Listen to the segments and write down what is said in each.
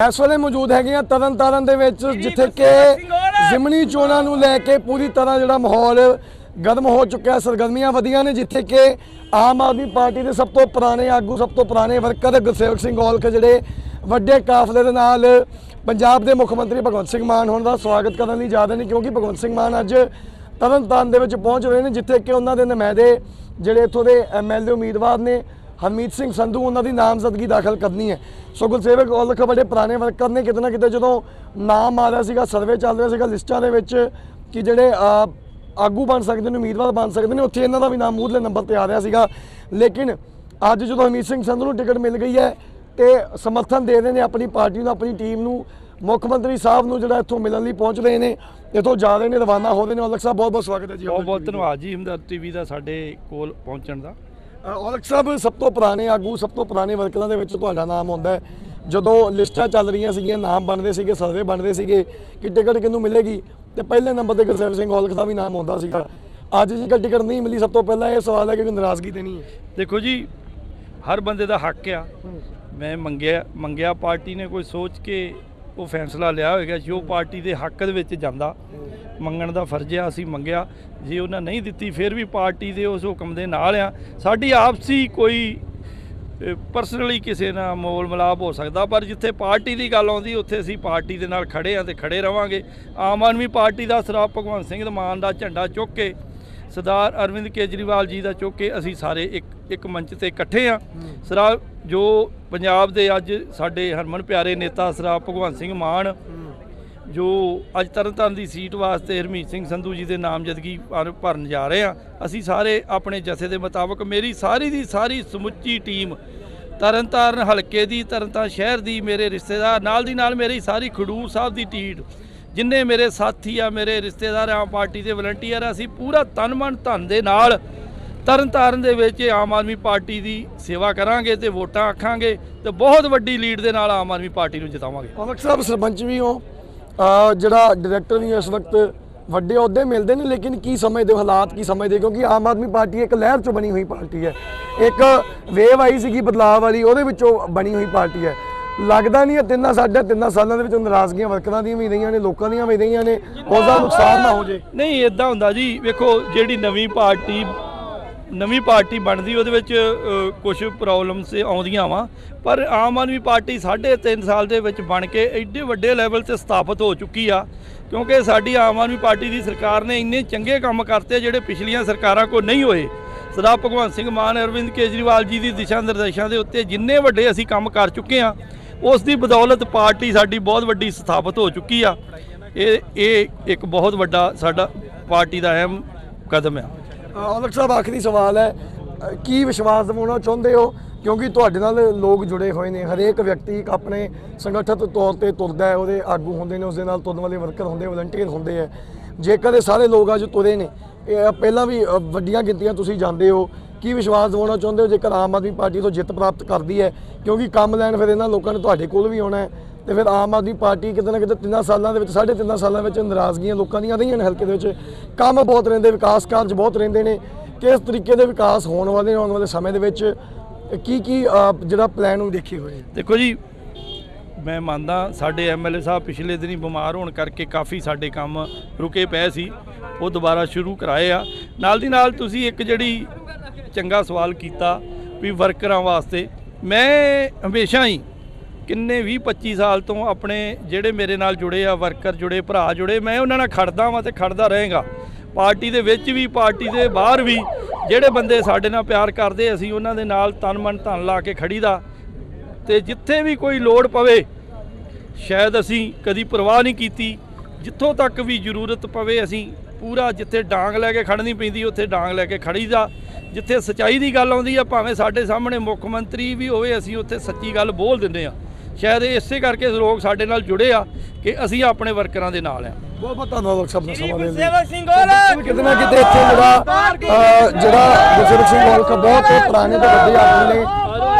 ਇਸ ਵੇਲੇ ਮੌਜੂਦ ਹੈਗੇ ਆ ਤਰਨਤਾਰਨ ਦੇ ਵਿੱਚ ਜਿੱਥੇ ਕਿ ਜ਼ਿਮਨੀ ਚੋਣਾਂ ਨੂੰ ਲੈ ਕੇ ਪੂਰੀ ਤਰ੍ਹਾਂ ਜਿਹੜਾ ਮਾਹੌਲ ਗਰਮ ਹੋ ਚੁੱਕਿਆ ਹੈ ਸਰਗਰਮੀਆਂ ਵਧੀਆਂ ਨੇ ਜਿੱਥੇ ਕਿ ਆਮ ਆਦਮੀ ਪਾਰਟੀ ਦੇ ਸਭ ਤੋਂ ਪੁਰਾਣੇ ਆਗੂ ਸਭ ਤੋਂ ਪੁਰਾਣੇ ਵਰਕਰ ਗੁਰਸੇਵਕ ਸਿੰਘ ਔਲਖ ਜਿਹੜੇ ਵੱਡੇ ਕਾਫਲੇ ਦੇ ਨਾਲ ਪੰਜਾਬ ਦੇ ਮੁੱਖ ਮੰਤਰੀ ਭਗਵੰਤ ਸਿੰਘ ਮਾਨ ਹੋਣ ਦਾ ਸਵਾਗਤ ਕਰਨ ਲਈ ਜਾ ਰਹੇ ਨੇ ਕਿਉਂਕਿ ਭਗਵੰਤ ਸਿੰਘ ਮਾਨ ਅੱਜ ਤਰਨਤਾਰਨ ਦੇ ਵਿੱਚ ਪਹੁੰਚ ਰਹੇ ਨੇ ਜਿੱਥੇ ਕਿ ਉਹਨਾਂ ਦੇ ਨੁਮਾਇੰਦੇ ਜਿਹੜੇ ਇੱਥੋਂ ਦੇ ਐਮਐਲਏ ਉਮੀਦਵਾਰ ਨੇ ਹਰਮੀਤ ਸਿੰਘ ਸੰਧੂ ਉਹਨਾਂ ਦੀ ਨਾਮਜ਼ਦਗੀ ਦਾਖਲ ਕਰਨੀ ਹੈ। ਸੋ ਗੁਰਸੇਵਕ ਔਲਖ ਬੜੇ ਪੁਰਾਣੇ ਵਰਕਰ ਨੇ ਕਿਤੇ ਨਾ ਕਿਤੇ ਜਦੋਂ ਨਾਮ ਆ ਰਿਹਾ ਸੀਗਾ ਸਰਵੇ ਚੱਲ ਰਿਹਾ ਸੀਗਾ ਲਿਸਟਾਂ ਦੇ ਵਿੱਚ ਕਿ ਜਿਹੜੇ ਆਗੂ ਬਣ ਸਕਦੇ ਨੇ ਉਮੀਦਵਾਰ ਬਣ ਸਕਦੇ ਨੇ ਉੱਥੇ ਇਹਨਾਂ ਦਾ ਵੀ ਨਾਮ ਮੂਹਰਲੇ ਨੰਬਰ ਤੇ ਆ ਰਿਹਾ ਸੀਗਾ। ਲੇਕਿਨ ਅੱਜ ਜਦੋਂ ਹਰਮੀਤ ਸਿੰਘ ਸੰਧੂ ਨੂੰ ਟਿਕਟ ਮਿਲ ਗਈ ਹੈ ਤੇ ਸਮਰਥਨ ਦੇ ਰਹੇ ਨੇ ਆਪਣੀ ਪਾਰਟੀ ਨੂੰ ਆਪਣੀ ਟੀਮ ਨੂੰ ਮੁੱਖ ਮੰਤਰੀ ਸਾਹਿਬ ਨੂੰ ਜਿਹੜਾ ਇੱਥੋਂ ਮਿਲਣ ਲਈ ਪਹੁੰਚ ਰਹੇ ਨੇ ਇੱਥੋਂ ਜਾ ਰਹੇ ਨੇ ਰਵਾਨਾ ਹੋ ਰਹੇ ਨੇ। ਔਲਖ ਸਾਹਿਬ ਬਹੁਤ ਬਹੁਤ ਸਵਾਗਤ ਹੈ ਜੀ ਬਹੁਤ ਬਹੁਤ ਧੰਨਵਾਦ ਜੀ ਹਮਦਰਦ ਟੀਵੀ ਦਾ ਸਾਡੇ ਕੋਲ ਪਹੁੰਚਣ ਦਾ। ਔਲਖ ਸਾਹਿਬ ਸਭ ਤੋਂ ਪੁਰਾਣੇ ਆਗੂ, ਸਭ ਤੋਂ ਪੁਰਾਣੇ ਵਰਕਰਾਂ ਦੇ ਵਿੱਚ ਤੁਹਾਡਾ ਨਾਮ ਆਉਂਦਾ ਹੈ। ਜਦੋਂ ਲਿਸਟਾਂ ਚੱਲ ਰਹੀਆਂ ਸੀਗੀਆਂ, ਨਾਮ ਬਣਦੇ ਸੀਗੇ ਸਰਵੇ ਬਣਦੇ ਸੀਗੇ, ਕਿ ਟਿਕਟ ਕਿਹਨੂੰ ਮਿਲੇਗੀ, ਤੇ ਪਹਿਲੇ ਨੰਬਰ ਤੇ ਗੁਰਸੇਵਕ ਸਿੰਘ ਔਲਖ ਦਾ ਵੀ ਨਾਮ ਆਉਂਦਾ ਸੀਗਾ। ਅੱਜ ਜੇਕਰ ਟਿਕਟ ਨਹੀਂ ਮਿਲੀ, ਸਭ ਤੋਂ ਪਹਿਲਾਂ ਇਹ ਸਵਾਲ ਹੈ ਕਿ ਕੋਈ ਨਾਰਾਜ਼ਗੀ ਤੇ ਨਹੀਂ ਹੈ। ਦੇਖੋ ਜੀ, ਹਰ ਬੰਦੇ ਦਾ ਹੱਕ ਆ। ਮੈਂ ਮੰਗਿਆ ਮੰਗਿਆ ਪਾਰਟੀ ਨੇ ਕੋਈ ਸੋਚ ਕੇ ਉਹ ਫੈਸਲਾ ਲਿਆ ਹੋਵੇਗਾ ਜੋ ਪਾਰਟੀ ਦੇ ਹੱਕ ਦੇ ਵਿੱਚ ਜਾਂਦਾ। ਮੰਗਣ ਦਾ ਫਰਜ਼ ਆ, ਅਸੀਂ ਮੰਗਿਆ। ਜੇ ਉਹਨਾਂ ਨਹੀਂ ਦਿੱਤੀ, ਫਿਰ ਵੀ ਪਾਰਟੀ ਦੇ ਉਸ ਹੁਕਮ ਦੇ ਨਾਲ ਆ। ਸਾਡੀ ਆਪਸੀ ਕੋਈ ਪਰਸਨਲੀ ਕਿਸੇ ਨਾਲ ਮੋਲ ਮਲਾਪ ਹੋ ਸਕਦਾ, ਪਰ ਜਿੱਥੇ ਪਾਰਟੀ ਦੀ ਗੱਲ ਆਉਂਦੀ, ਉੱਥੇ ਅਸੀਂ ਪਾਰਟੀ ਦੇ ਨਾਲ ਖੜੇ ਆ ਤੇ ਖੜੇ ਰਵਾਂਗੇ। ਆਮ ਆਦਮੀ ਪਾਰਟੀ ਦਾ ਸਰਾਪ ਭਗਵੰਤ ਸਿੰਘ ਮਾਨ ਦਾ ਝੰਡਾ ਚੁੱਕ ਕੇ, ਸਰਦਾਰ ਅਰਵਿੰਦ ਕੇਜਰੀਵਾਲ ਜੀ ਦਾ ਚੁੱਕ ਕੇ ਅਸੀਂ ਸਾਰੇ ਇੱਕ ਇੱਕ ਮੰਚ ਤੇ ਇਕੱਠੇ ਆ। ਸਰਾ ਜੋ ਪੰਜਾਬ ਦੇ ਅੱਜ ਸਾਡੇ ਹਰਮਨ ਪਿਆਰੇ ਨੇਤਾ ਸਰਦਾਰ ਭਗਵੰਤ ਸਿੰਘ ਮਾਨ ਜੋ ਅੱਜ ਤਰਨਤਾਰਨ ਦੀ ਸੀਟ ਵਾਸਤੇ ਹਰਮੀਤ ਸਿੰਘ ਸੰਧੂ ਜੀ ਦੇ ਨਾਮਜ਼ਦਗੀ ਭਰ- ਭਰਨ ਜਾ ਰਹੇ ਆ ਅਸੀਂ ਸਾਰੇ ਆਪਣੇ ਜਥੇ ਦੇ ਮੁਤਾਬਕ ਮੇਰੀ ਸਾਰੀ ਦੀ ਸਾਰੀ ਸਮੁੱਚੀ ਟੀਮ ਤਰਨਤਾਰਨ ਹਲਕੇ ਦੀ ਤਰਨਤਾਰਨ ਸ਼ਹਿਰ ਦੀ, ਮੇਰੇ ਰਿਸ਼ਤੇਦਾਰ ਨਾਲ ਦੀ ਨਾਲ ਮੇਰੀ ਸਾਰੀ ਖਡੂਰ ਸਾਹਿਬ ਦੀ ਟੀਮ ਜਿੰਨੇ ਮੇਰੇ ਸਾਥੀ ਆ, ਮੇਰੇ ਰਿਸ਼ਤੇਦਾਰ ਆਮ ਪਾਰਟੀ ਦੇ ਵਲੰਟੀਅਰ ਆ, ਅਸੀਂ ਪੂਰਾ ਤਨ ਮਨ ਧਨ ਦੇ ਨਾਲ ਤਰਨਤਾਰਨ ਦੇ ਵਿੱਚ ਆਮ ਆਦਮੀ ਪਾਰਟੀ ਦੀ ਸੇਵਾ ਕਰਾਂਗੇ ਤੇ ਵੋਟਾਂ ਆਖਾਂਗੇ ਤੇ ਬਹੁਤ ਵੱਡੀ ਲੀਡ ਦੇ ਨਾਲ ਆਮ ਆਦਮੀ ਪਾਰਟੀ ਨੂੰ ਜਿਤਾਵਾਂਗੇ। ਔਲਖ ਸਾਹਿਬ, ਸਰਪੰਚ ਵੀ ਹੋ। ਜਿਹੜਾ ਡਾਇਰੈਕਟਰ ਵੀ ਇਸ ਵਕਤ ਵੱਡੇ ਅਹੁਦੇ ਮਿਲਦੇ ਨੇ, ਲੇਕਿਨ ਕੀ ਸਮਝਦੇ ਹੋ ਹਾਲਾਤ, ਕੀ ਸਮਝਦੇ ਕਿਉਂਕਿ ਆਮ ਆਦਮੀ ਪਾਰਟੀ ਇੱਕ ਲਹਿਰ ਚੋਂ ਬਣੀ ਹੋਈ ਪਾਰਟੀ ਹੈ। ਇੱਕ ਵੇਵ ਆਈ ਸੀਗੀ ਬਦਲਾਅ ਵਾਲੀ, ਉਹਦੇ ਵਿੱਚੋਂ ਬਣੀ ਹੋਈ ਪਾਰਟੀ ਹੈ। ਲੱਗਦਾ ਨਹੀਂ ਹੈ ਤਿੰਨਾਂ ਸਾਢੇ ਤਿੰਨਾਂ ਸਾਲਾਂ ਦੇ ਵਿੱਚ ਨਾਰਾਜ਼ਗੀਆਂ ਵਰਕਰਾਂ ਦੀਆਂ ਵੀ ਰਹੀਆਂ ਨੇ, ਲੋਕਾਂ ਦੀਆਂ ਵੀ ਰਹੀਆਂ ਨੇ। ਉਸ ਨੁਕਸਾਨ ਨਾ ਹੋ ਜੇ। ਨਹੀਂ ਇਦਾਂ ਹੁੰਦਾ ਜੀ, ਵੇਖੋ, ਜਿਹੜੀ ਨਵੀਂ ਪਾਰਟੀ ਨਵੀਂ ਪਾਰਟੀ ਬਣਦੀ, ਉਹਦੇ ਵਿੱਚ ਕੁਝ ਪ੍ਰੋਬਲਮਸ ਆਉਂਦੀਆਂ ਵਾ। ਪਰ ਆਮ ਆਦਮੀ ਪਾਰਟੀ ਸਾਢੇ ਤਿੰਨ ਸਾਲ ਦੇ ਵਿੱਚ ਬਣ ਕੇ ਐਡੇ ਵੱਡੇ ਲੈਵਲ ਤੇ ਸਥਾਪਿਤ ਹੋ ਚੁੱਕੀ ਆ, ਕਿਉਂਕਿ ਸਾਡੀ ਆਮ ਆਦਮੀ ਪਾਰਟੀ ਦੀ ਸਰਕਾਰ ਨੇ ਇੰਨੇ ਚੰਗੇ ਕੰਮ ਕਰਤੇ ਜਿਹੜੇ ਪਿਛਲੀਆਂ ਸਰਕਾਰਾਂ ਕੋਲ ਨਹੀਂ ਹੋਏ। ਸਰਦਾਰ ਭਗਵੰਤ ਸਿੰਘ ਮਾਨ, ਅਰਵਿੰਦ ਕੇਜਰੀਵਾਲ ਜੀ ਦੀ ਦਿਸ਼ਾ ਨਿਰਦੇਸ਼ਾਂ ਦੇ ਉੱਤੇ ਜਿੰਨੇ ਵੱਡੇ ਅਸੀਂ ਕੰਮ ਕਰ ਚੁੱਕੇ ਆ, ਉਸ ਦੀ ਬਦੌਲਤ ਪਾਰਟੀ ਸਾਡੀ ਬਹੁਤ ਵੱਡੀ ਸਥਾਪਿਤ ਹੋ ਚੁੱਕੀ ਆ। ਇਹ ਇਹ ਇੱਕ ਬਹੁਤ ਵੱਡਾ ਸਾਡਾ ਪਾਰਟੀ ਦਾ ਅਹਿਮ ਕਦਮ ਆ। ਔਲਖ ਸਾਹਿਬ, ਆਖਰੀ ਸਵਾਲ ਹੈ। ਕੀ ਵਿਸ਼ਵਾਸ ਦਿਵਾਉਣਾ ਚਾਹੁੰਦੇ ਹੋ? ਕਿਉਂਕਿ ਤੁਹਾਡੇ ਨਾਲ ਲੋਕ ਜੁੜੇ ਹੋਏ ਨੇ। ਹਰੇਕ ਵਿਅਕਤੀ ਇੱਕ ਆਪਣੇ ਸੰਗਠਿਤ ਤੌਰ ਤੇ ਤੁਰਦਾ ਹੈ, ਉਹਦੇ ਆਗੂ ਹੁੰਦੇ ਨੇ ਉਸ ਦੇ ਨਾਲ ਤੁਰਨ ਵਾਲੇ ਵਰਕਰ ਹੁੰਦੇ, ਵਲੰਟੀਅਰ ਹੁੰਦੇ ਆ ਜੇਕਰ ਇਹ ਸਾਰੇ ਲੋਕ ਅੱਜ ਤੁਰੇ ਨੇ, ਇਹ ਪਹਿਲਾਂ ਵੀ ਵੱਡੀਆਂ ਗਿਣਤੀਆਂ ਤੁਸੀਂ ਜਾਂਦੇ ਹੋ। ਕੀ ਵਿਸ਼ਵਾਸ ਦਿਵਾਉਣਾ ਚਾਹੁੰਦੇ ਹੋ? ਜੇਕਰ ਆਮ ਆਦਮੀ ਪਾਰਟੀ ਤੋਂ ਜਿੱਤ ਪ੍ਰਾਪਤ ਕਰਦੀ ਹੈ, ਕਿਉਂਕਿ ਕੰਮ ਲੈਣ ਫਿਰ ਇਹਨਾਂ ਲੋਕਾਂ ਨੇ ਤੁਹਾਡੇ ਕੋਲ ਵੀ ਆਉਣਾ ਹੈ। ਤੇ ਫਿਰ ਆਮ ਆਦਮੀ ਪਾਰਟੀ ਕਿਤੇ ਨਾ ਕਿਤੇ ਤਿੰਨਾਂ ਸਾਲਾਂ ਦੇ ਵਿੱਚ, ਸਾਢੇ ਤਿੰਨਾਂ ਸਾਲਾਂ ਵਿੱਚ ਨਾਰਾਜ਼ਗੀਆਂ ਲੋਕਾਂ ਦੀਆਂ ਰਹੀਆਂ ਨੇ ਹਲਕੇ ਦੇ ਵਿੱਚ। ਕੰਮ ਬਹੁਤ ਰਹਿੰਦੇ, ਵਿਕਾਸ ਕਾਰਜ ਬਹੁਤ ਰਹਿੰਦੇ ਨੇ। ਕਿਸ ਤਰੀਕੇ ਦੇ ਵਿਕਾਸ ਹੋਣ ਵਾਲੇ, ਆਉਣ ਵਾਲੇ ਸਮੇਂ ਦੇ ਵਿੱਚ, ਕੀ ਕੀ ਜਿਹੜਾ ਪਲਾਨ ਉਹ ਦੇਖੇ ਹੋਏ ਦੇਖੋ ਜੀ, ਮੈਂ ਮੰਨਦਾ ਸਾਡੇ ਐਮਐਲਏ ਸਾਹਿਬ ਪਿਛਲੇ ਦਿਨੀ ਬਿਮਾਰ ਹੋਣ ਕਰਕੇ ਕਾਫੀ ਸਾਡੇ ਕੰਮ ਰੁਕੇ ਪਏ ਸੀ। ਉਹ ਦੁਬਾਰਾ ਸ਼ੁਰੂ ਕਰਾਏ ਆ। ਨਾਲ ਦੀ ਨਾਲ ਤੁਸੀਂ ਇੱਕ ਜਿਹੜੀ ਚੰਗਾ ਸਵਾਲ ਕੀਤਾ ਵੀ ਵਰਕਰਾਂ ਵਾਸਤੇ, ਮੈਂ ਹਮੇਸ਼ਾ ਹੀ ਕਿੰਨੇ 20 25 ਸਾਲ ਤੋਂ ਆਪਣੇ ਜਿਹੜੇ ਮੇਰੇ ਨਾਲ ਜੁੜੇ ਆ ਵਰਕਰ ਜੁੜੇ, ਭਰਾ ਜੁੜੇ, ਮੈਂ ਉਹਨਾਂ ਨਾਲ ਖੜਦਾ ਵਾਂ ਤੇ ਖੜਦਾ ਰਹੇਗਾ। ਪਾਰਟੀ ਦੇ ਵਿੱਚ ਵੀ, ਪਾਰਟੀ ਦੇ ਬਾਹਰ ਵੀ ਜਿਹੜੇ ਬੰਦੇ ਸਾਡੇ ਨਾਲ ਪਿਆਰ ਕਰਦੇ, ਅਸੀਂ ਉਹਨਾਂ ਦੇ ਨਾਲ ਤਨ ਮਨ ਧਨ ਲਾ ਕੇ ਖੜੀਦਾ। ਤੇ ਜਿੱਥੇ ਵੀ ਕੋਈ ਲੋੜ ਪਵੇ, ਸ਼ਾਇਦ ਅਸੀਂ ਕਦੀ ਪਰਵਾਹ ਨਹੀਂ ਕੀਤੀ। ਜਿੱਥੋਂ ਤੱਕ ਵੀ ਜ਼ਰੂਰਤ ਪਵੇ, ਅਸੀਂ ਪੂਰਾ ਜਿੱਥੇ ਡਾਂਗ ਲੈ ਕੇ ਖੜਨੀ ਪੈਂਦੀ, ਉੱਥੇ ਡਾਂਗ ਲੈ ਕੇ ਖੜੀਦਾ। ਜਿੱਥੇ ਸਚਾਈ ਦੀ ਗੱਲ ਆਉਂਦੀ ਆ, ਭਾਵੇਂ ਸਾਡੇ ਸਾਹਮਣੇ ਮੁੱਖ ਮੰਤਰੀ ਵੀ ਹੋਵੇ, ਅਸੀਂ ਉੱਥੇ ਸੱਚੀ ਗੱਲ ਬੋਲ ਦਿੰਦੇ ਆ। ਸ਼ਾਇਦ ਇਹ ਇਸੇ ਕਰਕੇ ਲੋਕ ਸਾਡੇ ਨਾਲ ਜੁੜੇ ਆ ਕਿ ਅਸੀਂ ਆਪਣੇ ਵਰਕਰਾਂ ਦੇ ਨਾਲ ਆ। ਬਹੁਤ ਬਹੁਤ ਧੰਨਵਾਦ ਸਭ ਦਾ ਸਮਾਂ ਦੇਣ ਲਈ। ਸੇਵਕ ਸਿੰਘ ਗੋਲਕ ਕਿਤੇ ਨਾ ਕਿਤੇ ਇੱਥੇ ਜਿਹੜਾ ਜਿਹੜਾ ਗੁਰਸੇਵਕ ਸਿੰਘ ਔਲਖ ਬਹੁਤ ਪੁਰਾਣੇ ਤੇ ਵੱਡੇ ਆਦਮੀ ਨੇ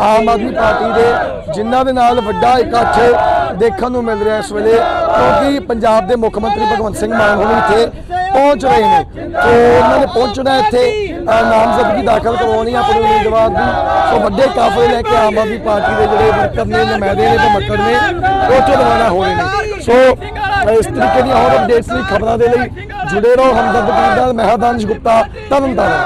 ਆਮ ਆਦਮੀ ਪਾਰਟੀ ਦੇ ਜਿਨ੍ਹਾਂ ਦੇ ਨਾਲ ਵੱਡਾ ਇਕੱਠ ਦੇਖਣ ਨੂੰ ਮਿਲ ਰਿਹਾ ਇਸ ਵੇਲੇ, ਕਿਉਂਕਿ ਪੰਜਾਬ ਦੇ ਮੁੱਖ ਮੰਤਰੀ ਭਗਵੰਤ ਸਿੰਘ ਮਾਨ ਹੁਣ ਇੱਥੇ ਪਹੁੰਚ ਰਹੇ ਨੇ। ਸੋ ਉਹਨਾਂ ਨੇ ਪਹੁੰਚਣਾ ਇੱਥੇ ਨਾਮਜ਼ਦਗੀ ਦਾਖਲ ਕਰਵਾਉਣੀ ਆ ਆਪਣੇ ਉਮੀਦਵਾਰ ਦੀ। ਸੋ ਵੱਡੇ ਕਾਫਲੇ ਲੈ ਕੇ ਆਮ ਆਦਮੀ ਪਾਰਟੀ ਦੇ ਜਿਹੜੇ ਵਰਕਰ ਨੇ, ਨੁਮਾਇੰਦੇ ਨੇ ਤੇ ਨੇ, ਉੱਥੇ ਰਵਾਨਾ ਹੋ ਰਹੇ ਨੇ। ਸੋ ਇਸ ਤਰੀਕੇ ਦੀਆਂ ਹੋਰ ਅਪਡੇਟਸ ਲਈ ਖਬਰਾਂ ਦੇ ਲਈ ਜੁੜੇ ਰਹੋ ਹਮਦਰਦ ਪਿੰਡ ਨਾਲ ਮਹਿਦਾਨਸ਼ ਗੁਪਤਾ, ਤਰਨਤਾਰਨ।